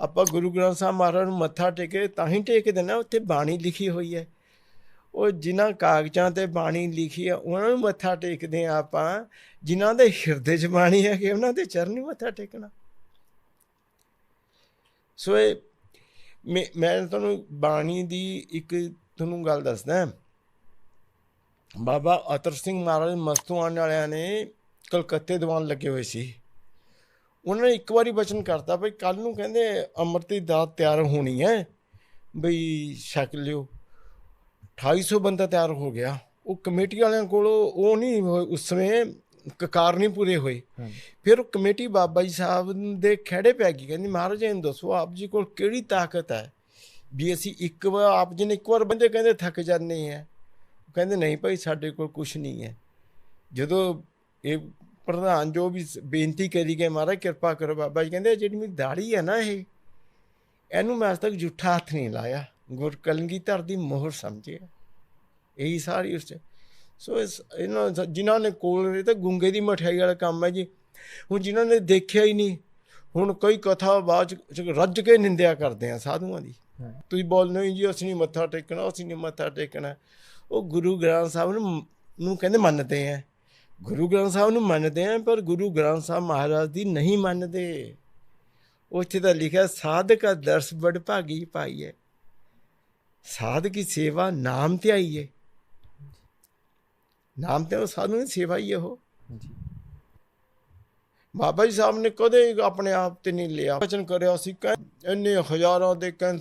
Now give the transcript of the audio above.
ਆਪਾਂ ਗੁਰੂ ਗ੍ਰੰਥ ਸਾਹਿਬ ਮਹਾਰਾਜ ਨੂੰ ਮੱਥਾ ਟੇਕੇ, ਤਾਂ ਹੀ ਟੇਕਦੇ ਨਾ ਉੱਥੇ ਬਾਣੀ ਲਿਖੀ ਹੋਈ ਹੈ। ਉਹ ਜਿਨ੍ਹਾਂ ਕਾਗਜ਼ਾਂ ਤੇ ਬਾਣੀ ਲਿਖੀ ਹੈ, ਉਹਨਾਂ ਨੂੰ ਮੱਥਾ ਟੇਕਦੇ ਆ ਆਪਾਂ, ਜਿਨ੍ਹਾਂ ਦੇ ਹਿਰਦੇ 'ਚ ਬਾਣੀ ਹੈ ਕਿ ਉਹਨਾਂ ਦੇ ਚਰਨੀ ਮੱਥਾ ਟੇਕਣਾ। ਸੋ ਇਹ ਮੈਂ ਤੁਹਾਨੂੰ ਬਾਣੀ ਦੀ ਇੱਕ ਤੁਹਾਨੂੰ ਗੱਲ ਦੱਸਦਾ ਬਾਬਾ ਅਤਰ ਸਿੰਘ ਮਹਾਰਾਜ ਮਸਤੂਆਣ ਵਾਲਿਆਂ ਨੇ ਕਲਕੱਤੇ ਦੀਵਾਨ ਲੱਗੇ ਹੋਏ ਸੀ। ਉਹਨਾਂ ਨੇ ਇੱਕ ਵਾਰੀ ਬਚਨ ਕਰਤਾ ਬਈ ਕੱਲ ਨੂੰ ਕਹਿੰਦੇ ਅੰਮ੍ਰਿਤ ਦੀ ਦਾਤ ਤਿਆਰ ਹੋਣੀ ਹੈ ਬਈ ਛਕ ਲਿਓ। 2800 ਬੰਦਾ ਤਿਆਰ ਹੋ ਗਿਆ। ਉਹ ਕਮੇਟੀ ਵਾਲਿਆਂ ਕੋਲ ਉਹ ਨਹੀਂ ਉਸ ਸਮੇਂ ਕਕਾਰ ਨਹੀਂ ਪੂਰੇ ਹੋਏ। ਫਿਰ ਉਹ ਕਮੇਟੀ ਬਾਬਾ ਜੀ ਸਾਹਿਬ ਦੇ ਖੜੇ ਪੈ ਗਈ। ਕਹਿੰਦੀ ਮਹਾਰਾਜ ਇਹਨੂੰ ਦੱਸੋ ਆਪ ਜੀ ਕੋਲ ਕਿਹੜੀ ਤਾਕਤ ਹੈ ਵੀ ਅਸੀਂ ਇੱਕ ਵਾਰ ਆਪ ਜੀ ਨੇ ਇੱਕ ਵਾਰ ਬੰਦੇ ਕਹਿੰਦੇ ਥੱਕ ਜਾਂਦੇ ਆ ਕਹਿੰਦੇ ਨਹੀਂ ਭਾਈ ਸਾਡੇ ਕੋਲ ਕੁਝ ਨਹੀਂ ਹੈ। ਜਦੋਂ ਇਹ ਪ੍ਰਧਾਨ ਜੋ ਵੀ ਬੇਨਤੀ ਕਰੀ ਗਏ ਮਹਾਰਾਜ ਕਿਰਪਾ ਕਰੋ ਬਾਬਾ ਜੀ। ਕਹਿੰਦੇ ਜਿਹੜੀ ਮੇਰੀ ਦਾੜੀ ਹੈ ਨਾ ਇਹ ਇਹਨੂੰ ਮੈਂ ਅੱਜ ਤੱਕ ਜੁੱਠਾ ਹੱਥ ਨਹੀਂ ਲਾਇਆ। ਗੁਰ ਕਲਗੀਧਰ ਦੀ ਮੋਹਰ ਸਮਝਿਆ ਇਹੀ ਸਾਰੀ ਉਸ ਸੋ ਇਸ ਇਹਨਾਂ ਜਿਨ੍ਹਾਂ ਨੇ ਕੋਲ ਇਹ ਤਾਂ ਗੁੰਗੇ ਦੀ ਮਠਿਆਈ ਵਾਲਾ ਕੰਮ ਹੈ ਜੀ। ਹੁਣ ਜਿਨ੍ਹਾਂ ਨੇ ਦੇਖਿਆ ਹੀ ਨਹੀਂ ਹੁਣ ਕਈ ਕਥਾ ਬਾਅਦ 'ਚ- ਰੱਜ ਕੇ ਨਿੰਦਿਆ ਕਰਦੇ ਆ ਸਾਧੂਆਂ ਦੀ। ਤੁਸੀਂ ਬੋਲਦੇ ਹੋ ਜੀ ਅਸੀਂ ਨਹੀਂ ਮੱਥਾ ਟੇਕਣਾ ਅਸੀਂ ਨਹੀਂ ਮੱਥਾ ਟੇਕਣਾ। ਉਹ ਗੁਰੂ ਗ੍ਰੰਥ ਸਾਹਿਬ ਨੂੰ ਕਹਿੰਦੇ ਮੰਨਦੇ ਆ। ਗੁਰੂ ਗ੍ਰੰਥ ਸਾਹਿਬ ਨੂੰ ਮੰਨਦੇ ਆ ਪਰ ਗੁਰੂ ਗ੍ਰੰਥ ਸਾਹਿਬ ਮਹਾਰਾਜ ਦੀ ਨਹੀਂ ਮੰਨਦੇ। ਉੱਥੇ ਤਾਂ ਲਿਖਿਆ ਸਾਧਕਾ ਦਰਸ ਬੜ ਭਾਗੀ ਪਾਈਏ ਸਾਧ ਕੀ ਸੇਵਾ ਨਾਮ ਤੇ ਆਈਏ ਨਾਮ ਤੇ ਉਹ ਸਾਧੂ ਦੀ ਸੇਵਾ ਹੀ ਹੈ ਉਹ। ਜੀ ਬਾਬਾ ਜੀ ਸਾਹਿਬ ਨੇ ਕਦੇ ਆਪਣੇ ਆਪ ਤੇ ਨਹੀਂ ਲਿਆ। ਵਚਨ ਕਰਿਆ ਸੀ ਇੰਨੇ ਹਜ਼ਾਰਾਂ ਦੇ ਕੈਂਸਰ